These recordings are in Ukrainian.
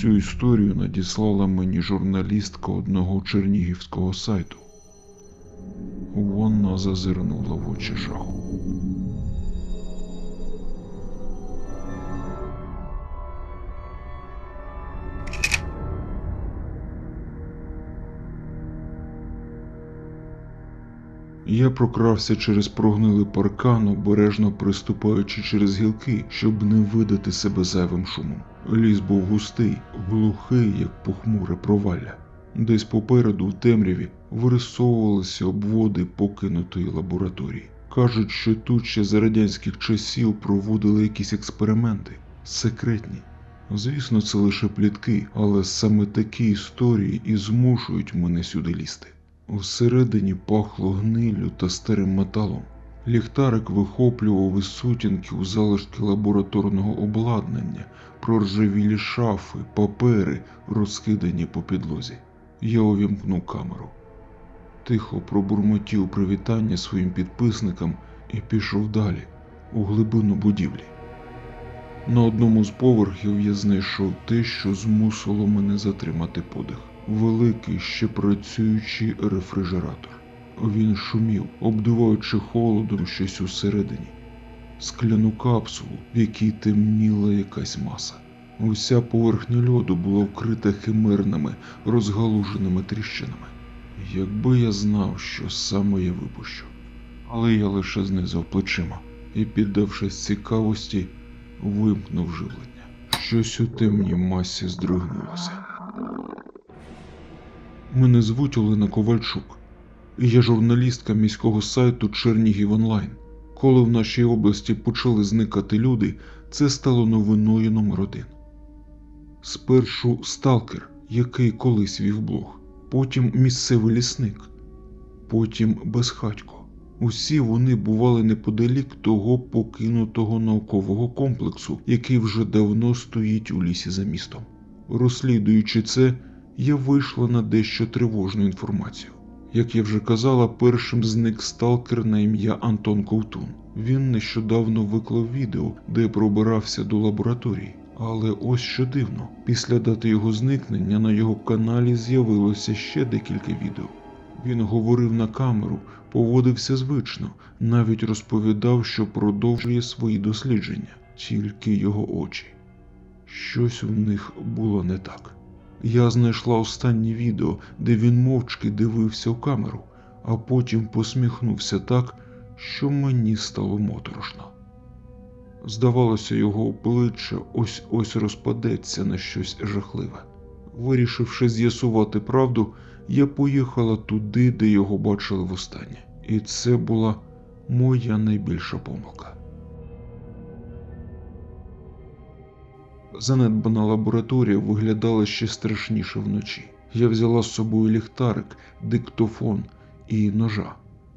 Цю історію надіслала мені журналістка одного чернігівського сайту. Вона зазирнула в очі жаху. Я прокрався через прогнилий паркан, обережно приступаючи через гілки, щоб не видати себе зайвим шумом. Ліс був густий, глухий, як похмуре провалля. Десь попереду, в темряві, вирисовувалися обводи покинутої лабораторії. Кажуть, що тут ще за радянських часів проводили якісь експерименти, секретні. Звісно, це лише плітки, але саме такі історії і змушують мене сюди лізти. Всередині пахло гнилю та старим металом. Ліхтарик вихоплював із сутінків залишки лабораторного обладнання, проржавілі шафи, папери, розкидані по підлозі. Я увімкнув камеру. Тихо пробурмотів привітання своїм підписникам і пішов далі, у глибину будівлі. На одному з поверхів я знайшов те, що змусило мене затримати подих. Великий ще працюючий рефрижератор. Він шумів, обдуваючи холодом щось усередині, скляну капсулу, в якій темніла якась маса. Уся поверхня льоду була вкрита химерними, розгалуженими тріщинами. Якби я знав, що саме я випущу. Але я лише знизав плечима і, піддавшись цікавості, вимкнув живлення. Щось у темній масі здригнулося. Мене звуть Олена Ковальчук, я журналістка міського сайту Чернігів Онлайн. Коли в нашій області почали зникати люди, це стало новиною номер один. Спершу сталкер, який колись вів блог, потім місцевий лісник, потім безхатько. Усі вони бували неподалік того покинутого наукового комплексу, який вже давно стоїть у лісі за містом. Розслідуючи це, я вийшла на дещо тривожну інформацію. Як я вже казала, першим зник сталкер на ім'я Антон Ковтун. Він нещодавно виклав відео, де пробирався до лабораторії. Але ось що дивно, після дати його зникнення на його каналі з'явилося ще декілька відео. Він говорив на камеру, поводився звично, навіть розповідав, що продовжує свої дослідження, тільки його очі. Щось у них було не так. Я знайшла останнє відео, де він мовчки дивився в камеру, а потім посміхнувся так, що мені стало моторошно. Здавалося, його обличчя ось ось розпадеться на щось жахливе. Вирішивши з'ясувати правду, я поїхала туди, де його бачили востаннє. І це була моя найбільша помилка. Занедбана лабораторія виглядала ще страшніше вночі. Я взяла з собою ліхтарик, диктофон і ножа.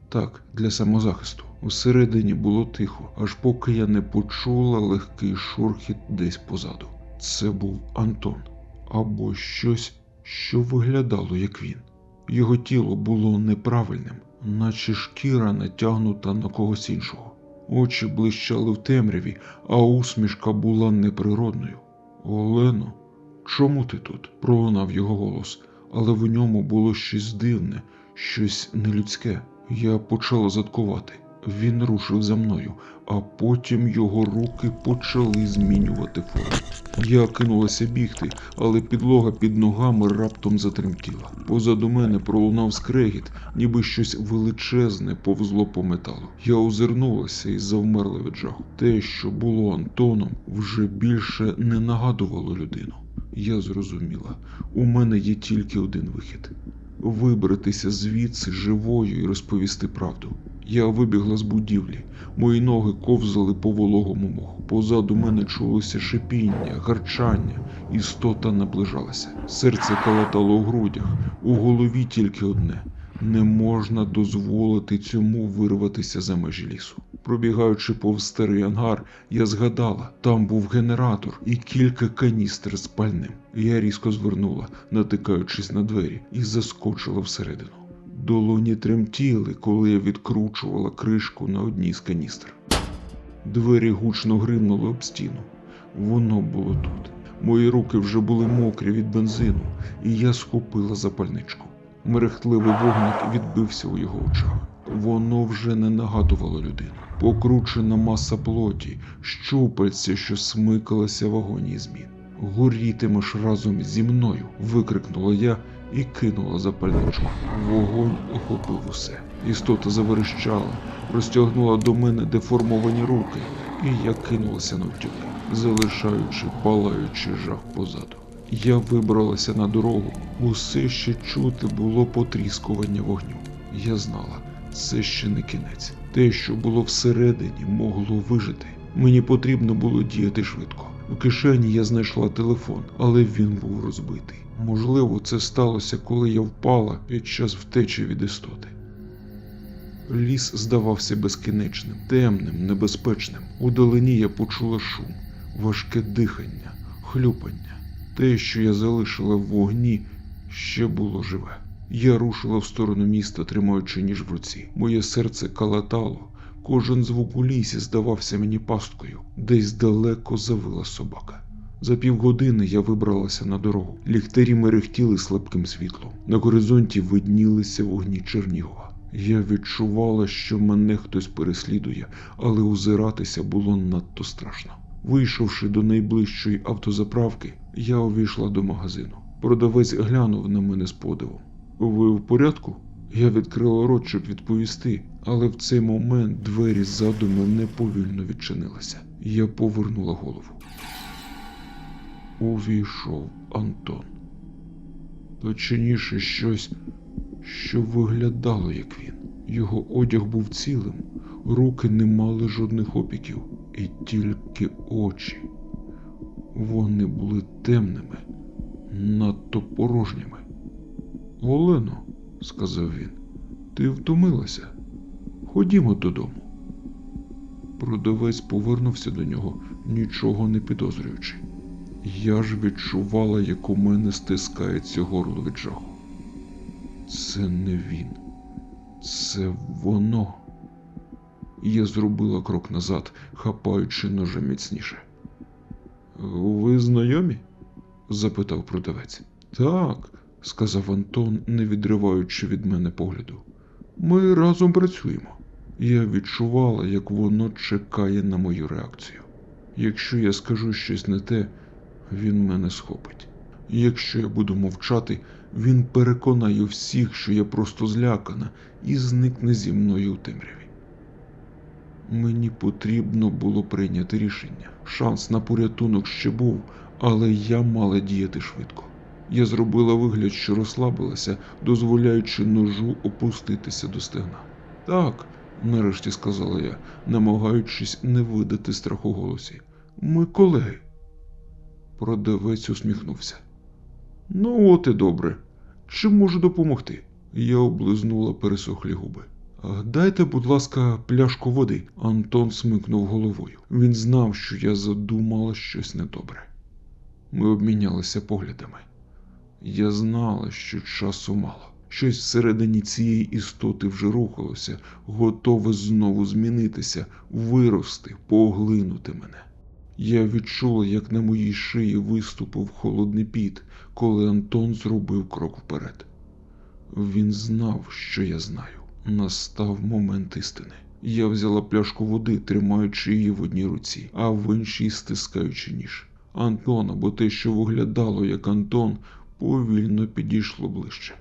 Так, для самозахисту. Усередині було тихо, аж поки я не почула легкий шурхіт десь позаду. Це був Антон або щось, що виглядало як він. Його тіло було неправильним, наче шкіра натягнута на когось іншого. Очі блищали в темряві, а усмішка була неприродною. Олено, чому ти тут? пролунав його голос, але в ньому було щось дивне, щось нелюдське. Я почала заткувати. Він рушив за мною, а потім його руки почали змінювати форму. Я кинулася бігти, але підлога під ногами раптом затремтіла. Позаду мене пролунав скрегіт, ніби щось величезне повзло по металу. Я озирнулася і завмерла від жаху. Те, що було Антоном, вже більше не нагадувало людину. Я зрозуміла, у мене є тільки один вихід вибратися звідси живою і розповісти правду. Я вибігла з будівлі, мої ноги ковзали по вологому моху. Позаду мене чулося шипіння, гарчання, істота наближалася. Серце калатало у грудях, у голові тільки одне. Не можна дозволити цьому вирватися за межі лісу. Пробігаючи повз старий ангар, я згадала, там був генератор і кілька каністр з пальним. Я різко звернула, натикаючись на двері, і заскочила всередину. Долоні тремтіли, коли я відкручувала кришку на одній з каністр. Двері гучно гримнули об стіну. Воно було тут. Мої руки вже були мокрі від бензину, і я схопила запальничку. Мерехтливий вогник відбився у його очах. Воно вже не нагадувало людину. Покручена маса плоті, щупальця, що смикалися в агонії змін. Горітимеш разом зі мною. викрикнула я і кинула запальничку. Вогонь охопив усе. Істота заверещала, розтягнула до мене деформовані руки, і я кинулася на навтюки, залишаючи палаючий жах позаду. Я вибралася на дорогу, усе ще чути було потріскування вогню. Я знала, це ще не кінець. Те, що було всередині, могло вижити. Мені потрібно було діяти швидко. У кишені я знайшла телефон, але він був розбитий. Можливо, це сталося, коли я впала під час втечі від істоти. Ліс здавався безкінечним, темним, небезпечним. У долині я почула шум, важке дихання, хлюпання. Те, що я залишила в вогні, ще було живе. Я рушила в сторону міста, тримаючи ніж в руці. Моє серце калатало. Кожен звук у лісі здавався мені пасткою, десь далеко завила собака. За півгодини я вибралася на дорогу. Ліхтарі мерехтіли слабким світлом. На горизонті виднілися вогні Чернігова. Я відчувала, що мене хтось переслідує, але озиратися було надто страшно. Вийшовши до найближчої автозаправки, я увійшла до магазину. Продавець глянув на мене з подивом. Ви в порядку? Я відкрила рот, щоб відповісти, але в цей момент двері ззаду мене повільно відчинилися. Я повернула голову. Увійшов Антон. Точніше, щось, що виглядало як він. Його одяг був цілим, руки не мали жодних опіків, і тільки очі. Вони були темними, надто порожніми. Олено, сказав він, ти втомилася. Ходімо додому. Продавець повернувся до нього, нічого не підозрюючи. Я ж відчувала, як у мене стискається горло від жаху. Це не він, це воно. Я зробила крок назад, хапаючи ножем міцніше. Ви знайомі? запитав продавець. Так, сказав Антон, не відриваючи від мене погляду. Ми разом працюємо. Я відчувала, як воно чекає на мою реакцію. Якщо я скажу щось не те, він мене схопить. Якщо я буду мовчати, він переконає всіх, що я просто злякана, і зникне зі мною у темряві. Мені потрібно було прийняти рішення. Шанс на порятунок ще був, але я мала діяти швидко. Я зробила вигляд, що розслабилася, дозволяючи ножу опуститися до стегна. Так, нарешті сказала я, намагаючись не видати страху голосі. Ми колеги. Продавець усміхнувся. Ну, от і добре. Чим можу допомогти? Я облизнула пересохлі губи. Дайте, будь ласка, пляшку води. Антон смикнув головою. Він знав, що я задумала щось недобре. Ми обмінялися поглядами. Я знала, що часу мало. Щось всередині цієї істоти вже рухалося, готове знову змінитися, вирости, поглинути мене. Я відчула, як на моїй шиї виступив холодний піт, коли Антон зробив крок вперед. Він знав, що я знаю. Настав момент істини. Я взяла пляшку води, тримаючи її в одній руці, а в іншій стискаючи ніж. Антон, або те, що виглядало як Антон, повільно підійшло ближче.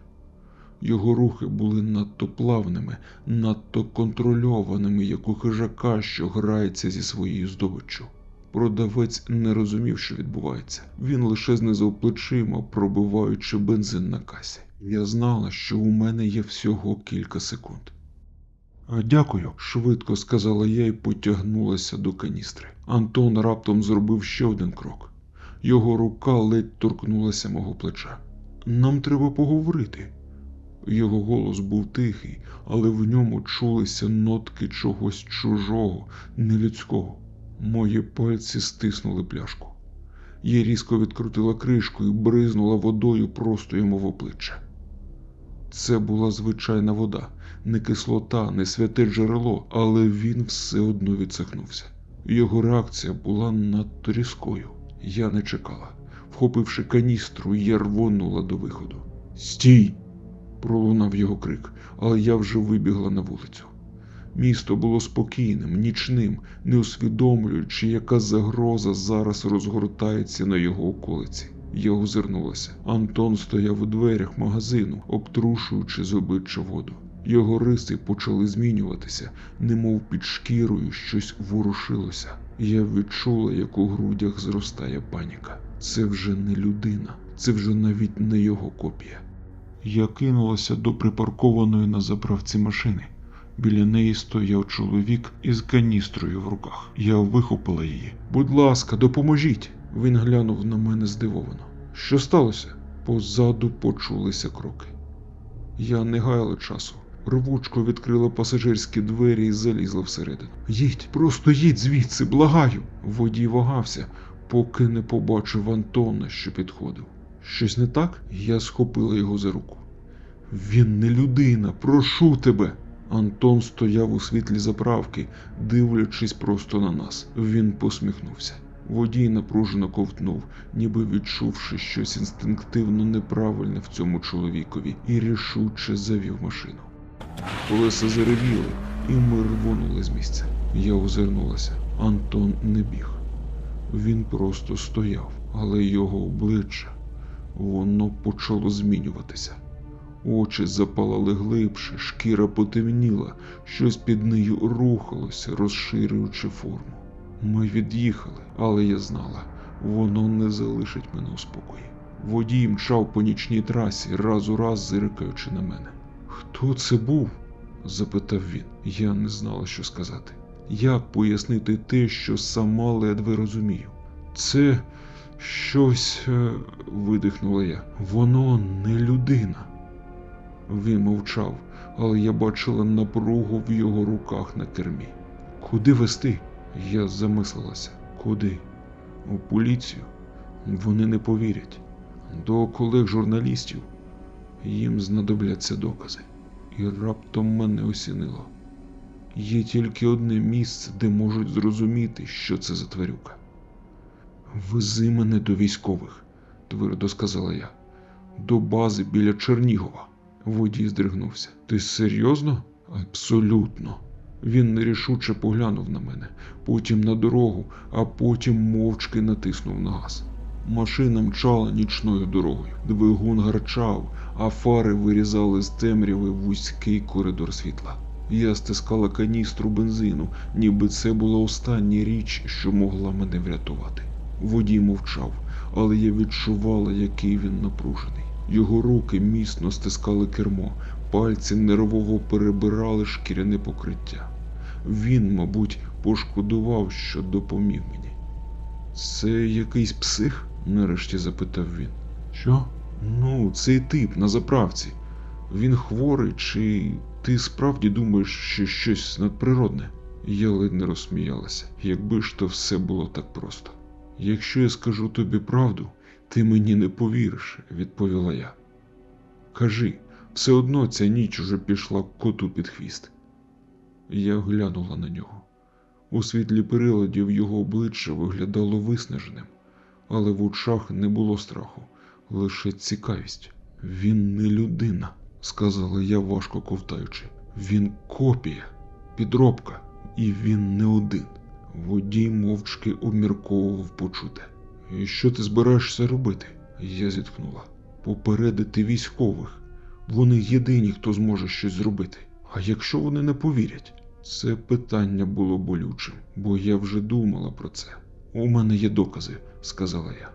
Його рухи були надто плавними, надто контрольованими, як у хижака, що грається зі своєю здобиччю. Продавець не розумів, що відбувається. Він лише знизав плечима, пробиваючи бензин на касі. Я знала, що у мене є всього кілька секунд. Дякую, швидко сказала я і потягнулася до каністри. Антон раптом зробив ще один крок. Його рука ледь торкнулася мого плеча. Нам треба поговорити. Його голос був тихий, але в ньому чулися нотки чогось чужого, нелюдського. Мої пальці стиснули пляшку. Я різко відкрутила кришку і бризнула водою просто йому в обличчя. Це була звичайна вода, не кислота, не святе джерело, але він все одно відсахнувся. Його реакція була надто різкою. Я не чекала. Вхопивши каністру, я рвонула до виходу. Стій! пролунав його крик, але я вже вибігла на вулицю. Місто було спокійним, нічним, не усвідомлюючи, яка загроза зараз розгортається на його околиці. Я озирнулася. Антон стояв у дверях магазину, обтрушуючи з обличчя воду. Його риси почали змінюватися, немов під шкірою щось ворушилося. Я відчула, як у грудях зростає паніка. Це вже не людина, це вже навіть не його копія. Я кинулася до припаркованої на заправці машини. Біля неї стояв чоловік із каністрою в руках. Я вихопила її. Будь ласка, допоможіть. Він глянув на мене здивовано. Що сталося? Позаду почулися кроки. Я не гаяла часу. Рвучко відкрила пасажирські двері і залізла всередину. Їдь, просто їдь звідси, благаю. Водій вагався, поки не побачив Антона, що підходив. Щось не так? Я схопила його за руку. Він не людина, прошу тебе. Антон стояв у світлі заправки, дивлячись просто на нас. Він посміхнувся. Водій напружено ковтнув, ніби відчувши щось інстинктивно неправильне в цьому чоловікові, і рішуче завів машину. Колеса заревіли, і ми рвонули з місця. Я озирнулася. Антон не біг. Він просто стояв, але його обличчя воно почало змінюватися. Очі запалали глибше, шкіра потемніла, щось під нею рухалося, розширюючи форму. Ми від'їхали, але я знала, воно не залишить мене у спокої. Водій мчав по нічній трасі, раз у раз зиркаючи на мене. Хто це був? запитав він. Я не знала, що сказати. Як пояснити те, що сама ледве розумію? Це щось, е, видихнула я. Воно не людина. Він мовчав, але я бачила напругу в його руках на кермі. Куди вести? Я замислилася. Куди? У поліцію? Вони не повірять. До колег журналістів їм знадобляться докази. І раптом мене осінило. Є тільки одне місце, де можуть зрозуміти, що це за тварюка. Вези мене до військових, твердо сказала я. До бази біля Чернігова. Водій здригнувся. Ти серйозно? Абсолютно. Він нерішуче поглянув на мене, потім на дорогу, а потім мовчки натиснув на газ. Машина мчала нічною дорогою. Двигун гарчав, а фари вирізали з темряви вузький коридор світла. Я стискала каністру бензину, ніби це була остання річ, що могла мене врятувати. Водій мовчав, але я відчувала, який він напружений. Його руки міцно стискали кермо, пальці нервово перебирали шкіряне покриття. Він, мабуть, пошкодував, що допоміг мені. Це якийсь псих? Нарешті запитав він. Що? Ну, цей тип на заправці. Він хворий, чи ти справді думаєш, що щось надприродне? Я ледь не розсміялася, якби ж то все було так просто. Якщо я скажу тобі правду, ти мені не повіриш, відповіла я. Кажи, все одно ця ніч уже пішла коту під хвіст. Я глянула на нього. У світлі приладів його обличчя виглядало виснаженим, але в очах не було страху, лише цікавість. Він не людина, сказала я, важко ковтаючи. Він копія, підробка, і він не один. Водій мовчки обмірковував почуте. І що ти збираєшся робити? Я зітхнула. Попередити військових. Вони єдині, хто зможе щось зробити. А якщо вони не повірять? Це питання було болючим, бо я вже думала про це. У мене є докази, сказала я.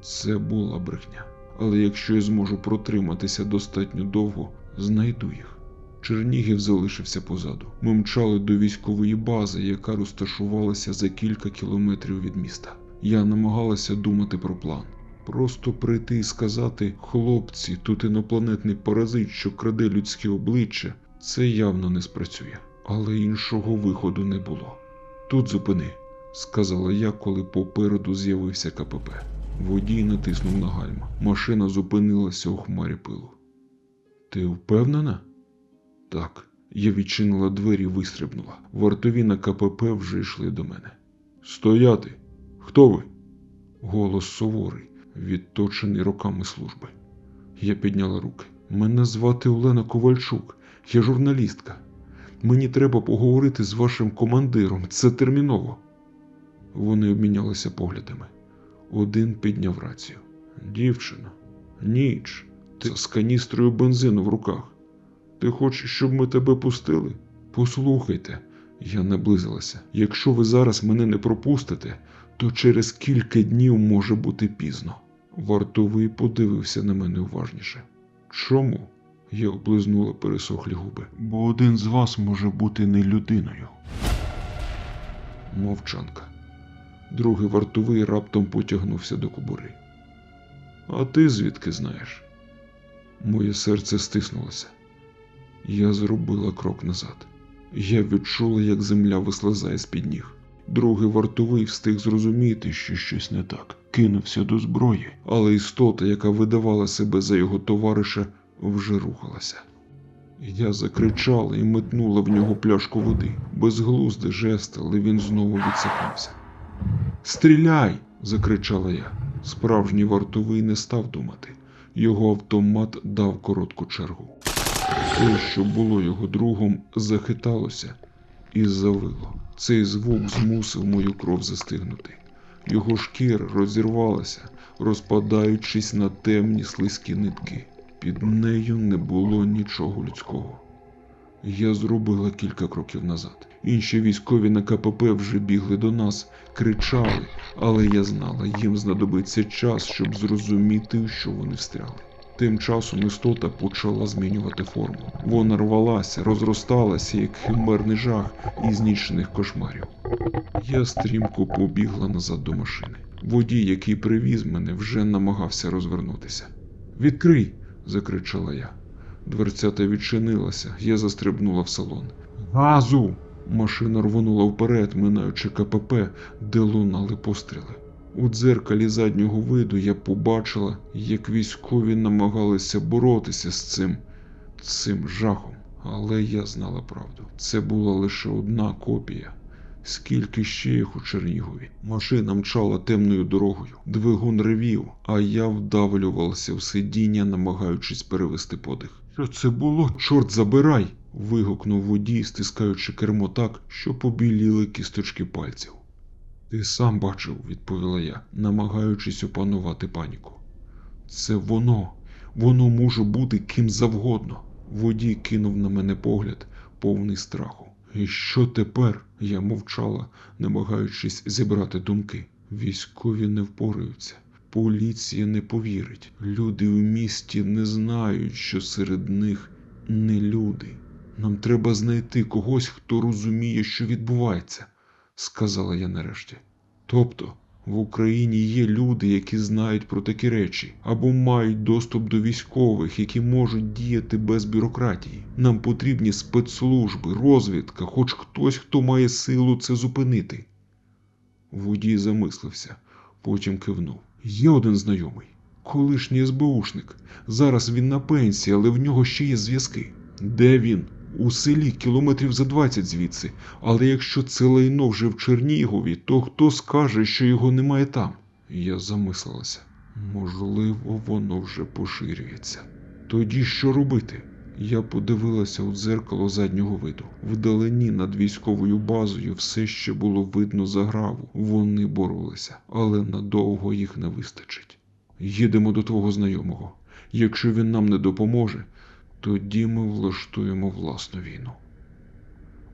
Це була брехня. Але якщо я зможу протриматися достатньо довго, знайду їх. Чернігів залишився позаду. Ми мчали до військової бази, яка розташувалася за кілька кілометрів від міста. Я намагалася думати про план. Просто прийти і сказати, хлопці, тут інопланетний паразит, що краде людське обличчя, це явно не спрацює. Але іншого виходу не було. Тут зупини, сказала я, коли попереду з'явився КПП. Водій натиснув на гальма. Машина зупинилася у хмарі пилу. Ти впевнена? Так. Я відчинила двері і вистрибнула. Вартові на КПП вже йшли до мене. Стояти! Хто ви? Голос суворий. відточений роками служби. Я підняла руки. Мене звати Олена Ковальчук, я журналістка. Мені треба поговорити з вашим командиром. Це терміново. Вони обмінялися поглядами. Один підняв рацію. Дівчина, ніч, ти з каністрою бензину в руках. Ти хочеш, щоб ми тебе пустили? Послухайте, я наблизилася. Якщо ви зараз мене не пропустите, то через кілька днів може бути пізно. Вартовий подивився на мене уважніше. Чому? Я облизнула пересохлі губи. Бо один з вас може бути не людиною. Мовчанка. Другий вартовий раптом потягнувся до кобури. А ти звідки знаєш? Моє серце стиснулося. Я зробила крок назад. Я відчула, як земля вислизає з-під ніг. Другий вартовий встиг зрозуміти, що щось не так. Кинувся до зброї, але істота, яка видавала себе за його товариша, вже рухалася. Я закричала і метнула в нього пляшку води. Безглуздий жест, але він знову відсахнувся. Стріляй! закричала я. Справжній вартовий не став думати. Його автомат дав коротку чергу. Те, що було його другом, захиталося і завило. Цей звук змусив мою кров застигнути. Його шкіра розірвалася, розпадаючись на темні слизькі нитки. Під нею не було нічого людського. Я зробила кілька кроків назад. Інші військові на КПП вже бігли до нас, кричали, але я знала, їм знадобиться час, щоб зрозуміти, що вони встряли. Тим часом істота почала змінювати форму. Вона рвалася, розросталася, як химерний жах із нічних кошмарів. Я стрімко побігла назад до машини. Водій, який привіз мене, вже намагався розвернутися. Відкрий! закричала я. Дверцята відчинилася, я застрибнула в салон. Газу! Машина рвонула вперед, минаючи КПП, де лунали постріли. У дзеркалі заднього виду я побачила, як військові намагалися боротися з цим цим жахом. Але я знала правду. Це була лише одна копія. Скільки ще їх у Чернігові? Машина мчала темною дорогою, двигун ревів, а я вдавлювалася в сидіння, намагаючись перевести подих. Що це було? Чорт забирай! вигукнув водій, стискаючи кермо так, що побіліли кісточки пальців. Ти сам бачив, відповіла я, намагаючись опанувати паніку. Це воно, воно може бути ким завгодно. Водій кинув на мене погляд, повний страху. І що тепер? Я мовчала, намагаючись зібрати думки. Військові не впораються. Поліція не повірить. Люди у місті не знають, що серед них не люди. Нам треба знайти когось, хто розуміє, що відбувається, сказала я нарешті. Тобто, в Україні є люди, які знають про такі речі, або мають доступ до військових, які можуть діяти без бюрократії. Нам потрібні спецслужби, розвідка, хоч хтось, хто має силу це зупинити. Водій замислився, потім кивнув. Є один знайомий, колишній СБУшник. Зараз він на пенсії, але в нього ще є зв'язки. Де він? У селі кілометрів за 20 звідси, але якщо це лайно вже в Чернігові, то хто скаже, що його немає там? Я замислилася. Можливо, воно вже поширюється. Тоді що робити? Я подивилася у дзеркало заднього виду. Вдалині над військовою базою все ще було видно заграву. Вони боролися, але надовго їх не вистачить. Їдемо до твого знайомого. Якщо він нам не допоможе, тоді ми влаштуємо власну війну.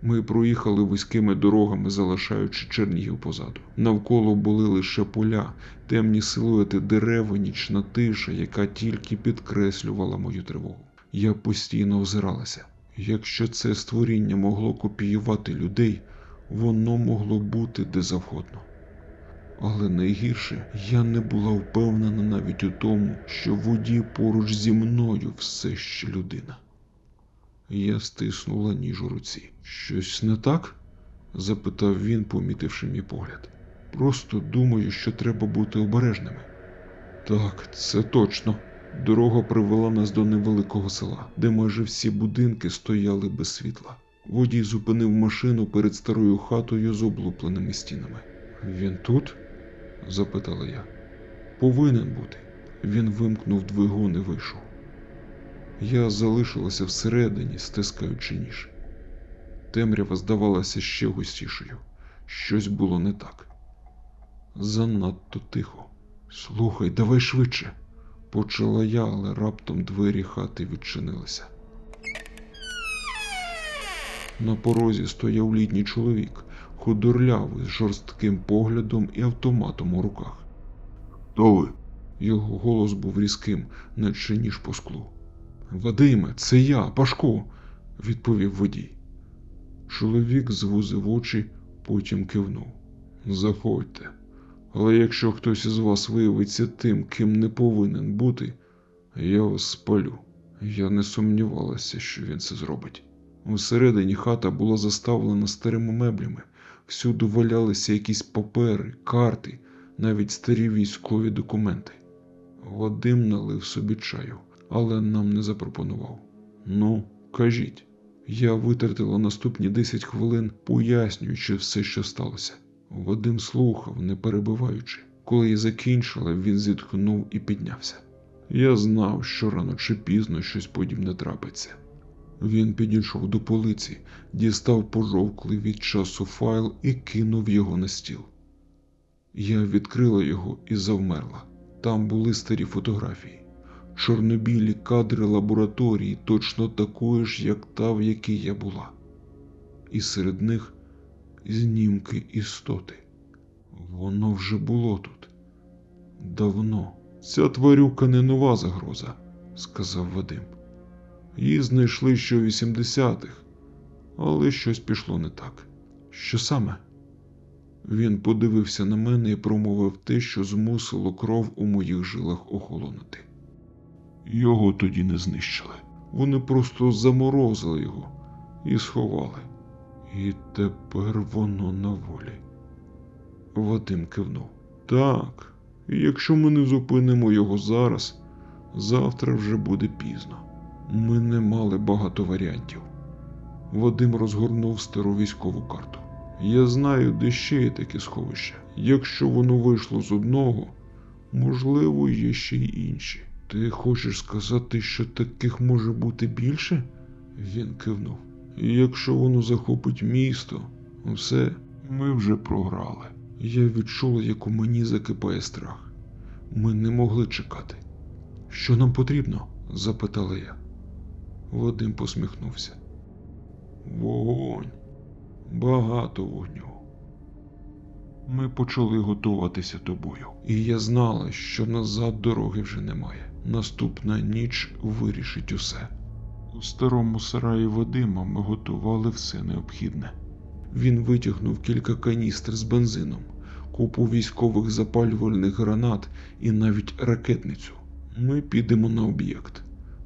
Ми проїхали вузькими дорогами, залишаючи Чернігів позаду. Навколо були лише поля, темні силуети дерев нічна тиша, яка тільки підкреслювала мою тривогу. Я постійно озиралася. Якщо це створіння могло копіювати людей, воно могло бути де завгодно. Але найгірше, я не була впевнена навіть у тому, що водій поруч зі мною все ще людина. Я стиснула ніж у руці. Щось не так? запитав він, помітивши мій погляд. Просто думаю, що треба бути обережними. Так, це точно. Дорога привела нас до невеликого села, де майже всі будинки стояли без світла. Водій зупинив машину перед старою хатою з облупленими стінами. Він тут? Запитала я. Повинен бути. Він вимкнув двигун і вийшов. Я залишилася всередині, стискаючи ніж. Темрява здавалася ще густішою. Щось було не так. Занадто тихо. Слухай, давай швидше. Почала я, але раптом двері хати відчинилися. На порозі стояв літній чоловік, худорлявий, з жорстким поглядом і автоматом у руках. Хто ви? Його голос був різким, наче ніж по склу. Вадиме, це я, Пашко, відповів водій. Чоловік звузив очі, потім кивнув. Заходьте. Але якщо хтось із вас виявиться тим, ким не повинен бути, я вас спалю. Я не сумнівалася, що він це зробить. Усередині хата була заставлена старими меблями, всюди валялися якісь папери, карти, навіть старі військові документи. Вадим налив собі чаю, але нам не запропонував. Ну, кажіть. Я витратила наступні 10 хвилин, пояснюючи все, що сталося. Вадим слухав, не перебиваючи. Коли я закінчила, він зітхнув і піднявся. Я знав, що рано чи пізно щось подібне трапиться. Він підійшов до полиці, дістав пожовклий від часу файл і кинув його на стіл. Я відкрила його і завмерла. Там були старі фотографії, чорнобілі кадри лабораторії, точно такої ж, як та, в якій я була. І серед них знімки істоти. Воно вже було тут. Давно. Ця тварюка не нова загроза, сказав Вадим. Її знайшли ще у 80-х, але щось пішло не так. Що саме? Він подивився на мене і промовив те, що змусило кров у моїх жилах охолонути. Його тоді не знищили. Вони просто заморозили його і сховали. І тепер воно на волі. Вадим кивнув. Так, якщо ми не зупинимо його зараз, завтра вже буде пізно. Ми не мали багато варіантів. Вадим розгорнув стару військову карту. Я знаю, де ще є такі сховища. Якщо воно вийшло з одного, можливо, є ще й інші. Ти хочеш сказати, що таких може бути більше? Він кивнув. Якщо воно захопить місто, все, ми вже програли. Я відчула, як у мені закипає страх. Ми не могли чекати. Що нам потрібно? запитала я. Вадим посміхнувся. Вогонь. Багато вогню. Ми почали готуватися до бою, і я знала, що назад дороги вже немає. Наступна ніч вирішить усе. У старому сараї Вадима ми готували все необхідне. Він витягнув кілька каністр з бензином, купу військових запалювальних гранат і навіть ракетницю. Ми підемо на об'єкт,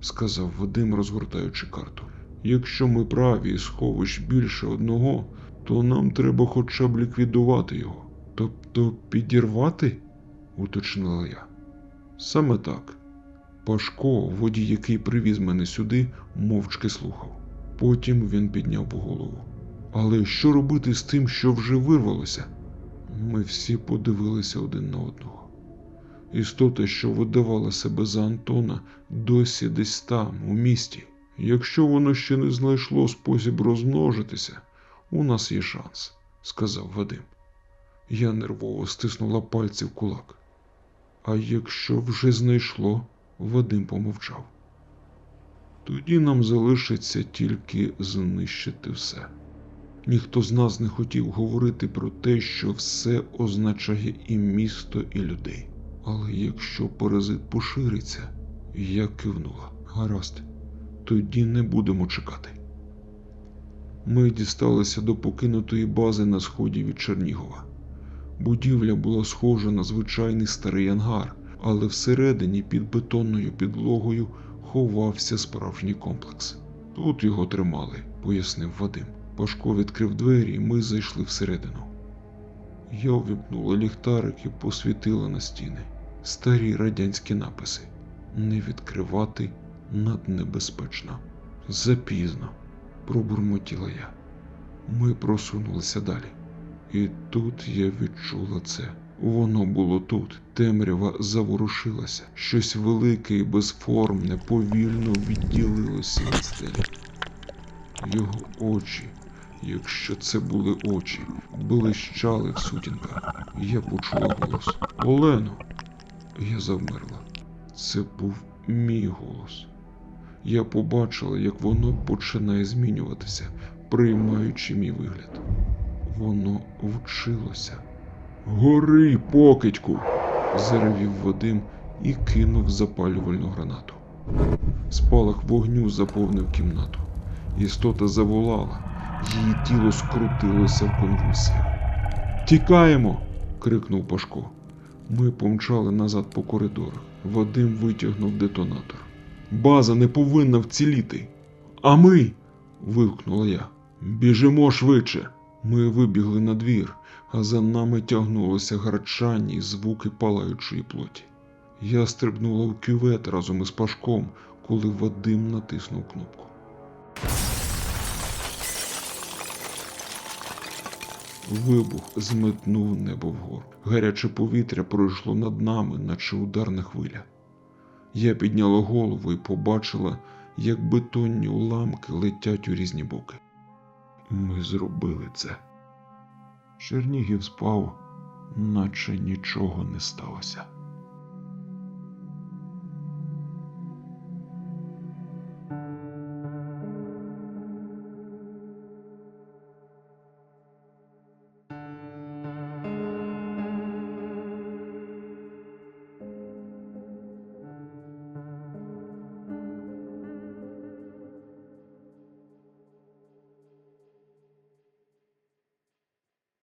сказав Вадим, розгортаючи карту. Якщо ми праві і сховищ більше одного, то нам треба хоча б ліквідувати його. Тобто підірвати? уточнила я. Саме так. Пашко, водій, який привіз мене сюди, мовчки слухав. Потім він підняв голову. Але що робити з тим, що вже вирвалося? Ми всі подивилися один на одного. Істота, що видавала себе за Антона, досі десь там, у місті. Якщо воно ще не знайшло спосіб розмножитися, у нас є шанс, сказав Вадим. Я нервово стиснула пальці в кулак. А якщо вже знайшло, Вадим помовчав. Тоді нам залишиться тільки знищити все. Ніхто з нас не хотів говорити про те, що все означає і місто, і людей. Але якщо паразит пошириться, я кивнула. Гаразд, тоді не будемо чекати. Ми дісталися до покинутої бази на сході від Чернігова. Будівля була схожа на звичайний старий ангар, але всередині під бетонною підлогою ховався справжній комплекс. Тут його тримали, пояснив Вадим. Пашко відкрив двері, і ми зайшли всередину. Я увімкнула ліхтарик і посвітила на стіни старі радянські написи не відкривати наднебезпечно. Запізно, пробурмотіла я. Ми просунулися далі. І тут я відчула це Воно було тут. Темрява заворушилася. Щось велике і безформне повільно відділилося від стелі. Його очі, якщо це були очі, блищали в сутінках. Я почула голос. Олено! Я завмерла. Це був мій голос. Я побачила, як воно починає змінюватися, приймаючи мій вигляд. Воно вчилося. Гори, покидьку! заревів Вадим і кинув запалювальну гранату. Спалах вогню заповнив кімнату. Істота заволала, її тіло скрутилося в конвульсіях. Тікаємо. крикнув Пашко. Ми помчали назад по коридорах. Вадим витягнув детонатор. База не повинна вціліти. А ми. вигукнула я. Біжимо швидше. Ми вибігли на двір, а за нами тягнулося гарчання і звуки палаючої плоті. Я стрибнула в кювет разом із Пашком, коли Вадим натиснув кнопку. Вибух змитнув небо вгору. Гаряче повітря пройшло над нами, наче ударна хвиля. Я підняла голову і побачила, як бетонні уламки летять у різні боки. Ми зробили це. Чернігів спав, наче нічого не сталося.